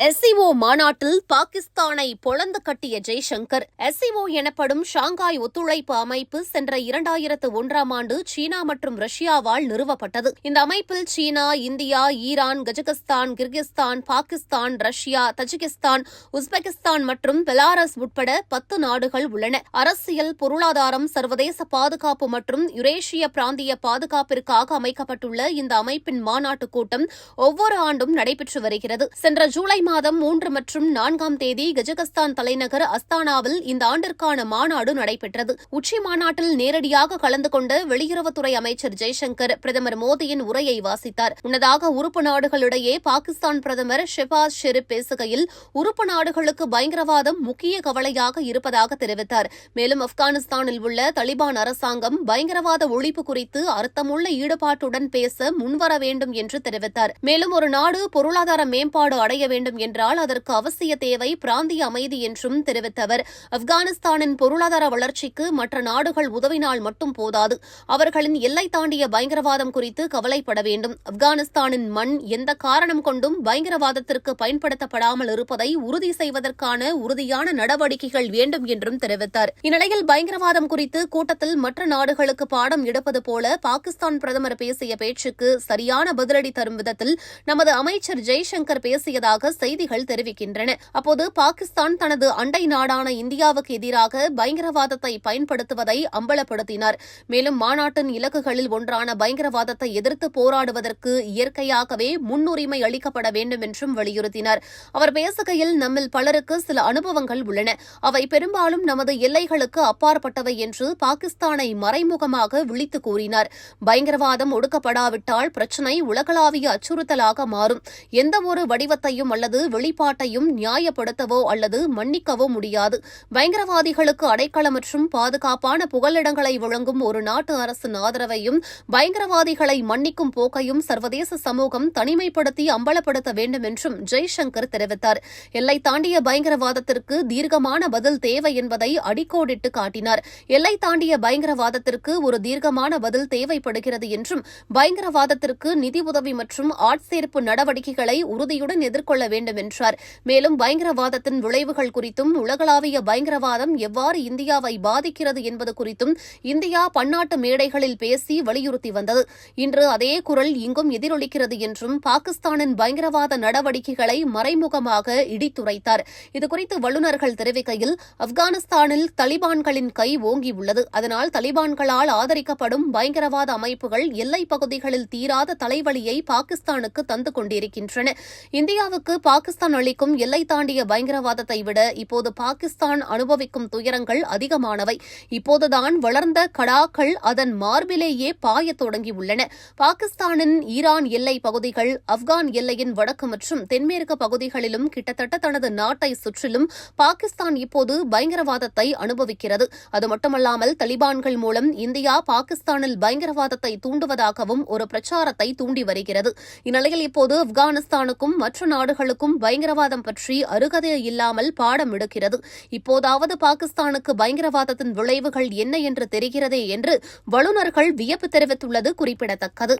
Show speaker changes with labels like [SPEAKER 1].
[SPEAKER 1] SEO மாநாட்டில் பாகிஸ்தானை பொளந்து கட்டிய ஜெய்சங்கர் எஸ்சிஓ எனப்படும் ஷாங்காய் ஒத்துழைப்பு அமைப்பு சென்ற இரண்டாயிரத்து ஒன்றாம் ஆண்டு சீனா மற்றும் ரஷ்யாவால் நிறுவப்பட்டது. இந்த அமைப்பில் சீனா India Iran Kazakhstan Kyrgyzstan Pakistan Russia Tajikistan Uzbekistan மற்றும் பெலாரஸ் உட்பட பத்து நாடுகள் உள்ளன. அரசியல் பொருளாதாரம் சர்வதேச பாதுகாப்பு மற்றும் யுரேஷிய பிராந்திய பாதுகாப்பிற்காக அமைக்கப்பட்டுள்ள இந்த அமைப்பின் மாநாட்டுக் கூட்டம் ஒவ்வொரு ஆண்டும் நடைபெற்று வருகிறது. சென்ற ஜூலை மாதம் மூன்று மற்றும் நான்காம் தேதி கஜகஸ்தான் தலைநகர் அஸ்தானாவில் இந்த ஆண்டிற்கான மாநாடு நடைபெற்றது. உச்சி மாநாட்டில் நேரடியாக கலந்து கொண்ட வெளியுறவுத்துறை அமைச்சர் ஜெய்சங்கர் பிரதமர் மோடியின் உரையை வாசித்தார். முன்னதாக உறுப்பு நாடுகளிடையே பாகிஸ்தான் பிரதமர் ஷெபாஸ் ஷெரீப் பேசுகையில் உறுப்பு நாடுகளுக்கு பயங்கரவாதம் முக்கிய கவலையாக இருப்பதாக தெரிவித்தார். மேலும் ஆப்கானிஸ்தானில் உள்ள தலிபான் அரசாங்கம் பயங்கரவாத ஒழிப்பு குறித்து அர்த்தமுள்ள ஈடுபாட்டுடன் பேச முன்வர வேண்டும் என்று தெரிவித்தார். மேலும் ஒரு நாடு பொருளாதார மேம்பாடு அடைய வேண்டும் என்றால் அதற்கு அவசிய தேவை பிராந்திய அமைதி என்றும் தெரிவித்த அவர் ஆப்கானிஸ்தானின் பொருளாதார வளர்ச்சிக்கு மற்ற நாடுகள் உதவினால் மட்டும் போதாது. அவர்களின் எல்லை தாண்டிய பயங்கரவாதம் குறித்து கவலைப்பட வேண்டும். ஆப்கானிஸ்தானின் மண் எந்த காரணம் கொண்டும் பயங்கரவாதத்திற்கு பயன்படுத்தப்படாமல் இருப்பதை உறுதி செய்வதற்கான உறுதியான நடவடிக்கைகள் வேண்டும் என்றும் தெரிவித்தார். இந்நிலையில் பயங்கரவாதம் குறித்து கூட்டத்தில் மற்ற நாடுகளுக்கு பாடம் எடுப்பது போல பாகிஸ்தான் பிரதமர் பேசிய பேச்சுக்கு சரியான பதிலடி தரும் விதத்தில் நமது அமைச்சர் ஜெய்சங்கர் பேசியதாக செய்திகள் தெரிவிக்கின்றன. அப்போது பாகிஸ்தான் தனது அண்டை நாடான இந்தியாவுக்கு எதிராக பயங்கரவாதத்தை பயன்படுத்துவதை அம்பலப்படுத்தினார். மேலும் மாநாட்டின் இலக்குகளில் ஒன்றான பயங்கரவாதத்தை எதிர்த்து போராடுவதற்கு இயற்கையாகவே முன்னுரிமை அளிக்கப்பட வேண்டும் என்றும் வலியுறுத்தினார். அவர் பேசுகையில் நம்மில் பலருக்கு சில அனுபவங்கள் உள்ளன. அவை பெரும்பாலும் நமது எல்லைகளுக்கு அப்பாற்பட்டவை என்று பாகிஸ்தானை மறைமுகமாக விழித்து கூறினார். பயங்கரவாதம் ஒடுக்கப்படாவிட்டால் பிரச்சினை உலகளாவிய அச்சுறுத்தலாக மாறும். எந்தவொரு வடிவத்தையும் அல்லது வெளிப்பாட்டையும் நியாயப்படுத்தவோ அல்லது மன்னிக்கவோ முடியாது. பயங்கரவாதிகளுக்கு அடைக்கலம் மற்றும் பாதுகாப்பான புகலிடங்களை வழங்கும் ஒரு நாட்டு அரசின் ஆதரவையும் பயங்கரவாதிகளை மன்னிக்கும் போக்கையும் சர்வதேச சமூகம் தனிமைப்படுத்தி அம்பலப்படுத்த வேண்டும் என்றும் ஜெய்சங்கர் தெரிவித்தார். எல்லை தாண்டிய பயங்கரவாதத்திற்கு தீர்க்கமான பதில் தேவை என்பதை அடிக்கோடிட்டு காட்டினார். எல்லை தாண்டிய பயங்கரவாதத்திற்கு ஒரு தீர்க்கமான பதில் தேவைப்படுகிறது என்றும் பயங்கரவாதத்திற்கு நிதி உதவி மற்றும் ஆட்சேர்ப்பு நடவடிக்கைகளை உறுதியுடன் எதிர்கொள்ள வேண்டும் வேண்டும் என்றார் மேலும் பயங்கரவாதத்தின் விளைவுகள் குறித்தும் உலகளாவிய பயங்கரவாதம் எவ்வாறு இந்தியாவை பாதிக்கிறது என்பது குறித்தும் இந்தியா பன்னாட்டு மேடைகளில் பேசி வலியுறுத்தி வந்தது. இன்று அதே குரல் இங்கும் எதிரொலிக்கிறது என்றும் பாகிஸ்தானின் பயங்கரவாத நடவடிக்கைகளை மறைமுகமாக இடித்துரைத்தார். இதுகுறித்து வல்லுநர்கள் தெரிவிக்கையில் ஆப்கானிஸ்தானில் தலிபான்களின் கை ஓங்கியுள்ளது. அதனால் தலிபான்களால் ஆதரிக்கப்படும் பயங்கரவாத அமைப்புகள் எல்லைப் பகுதிகளில் தீராத தலைவலியை பாகிஸ்தானுக்கு தந்து கொண்டிருக்கின்றன. இந்தியாவுக்கு பாகிஸ்தான் அளிக்கும் எல்லை தாண்டிய பயங்கரவாதத்தை விட இப்போது பாகிஸ்தான் அனுபவிக்கும் துயரங்கள் அதிகமானவை. இப்போதுதான் வளர்ந்த கடாக்கள் அதன் மார்பிலேயே பாயத் தொடங்கியுள்ளன. பாகிஸ்தானின் ஈரான் எல்லை பகுதிகள் ஆப்கான் எல்லையின் வடக்கு மற்றும் தென்மேற்கு பகுதிகளிலும் கிட்டத்தட்ட தனது நாட்டை சுற்றிலும் பாகிஸ்தான் இப்போது பயங்கரவாதத்தை அனுபவிக்கிறது. அது மட்டுமல்லாமல் தலிபான்கள் மூலம் இந்தியா பாகிஸ்தானில் பயங்கரவாதத்தை தூண்டுவதாகவும் ஒரு பிரச்சாரத்தை தூண்டி வருகிறது. இந்நிலையில் இப்போது ஆப்கானிஸ்தானுக்கும் மற்ற நாடுகளுக்கும் பயங்கரவாதம் பற்றி அருகதை இல்லாமல் பாடம் எடுக்கிறது. இப்போதாவது பாகிஸ்தானுக்கு பயங்கரவாதத்தின் விளைவுகள் என்ன என்று தெரிகிறதே என்று வல்லுநர்கள் வியப்பு தெரிவித்துள்ளது குறிப்பிடத்தக்கது.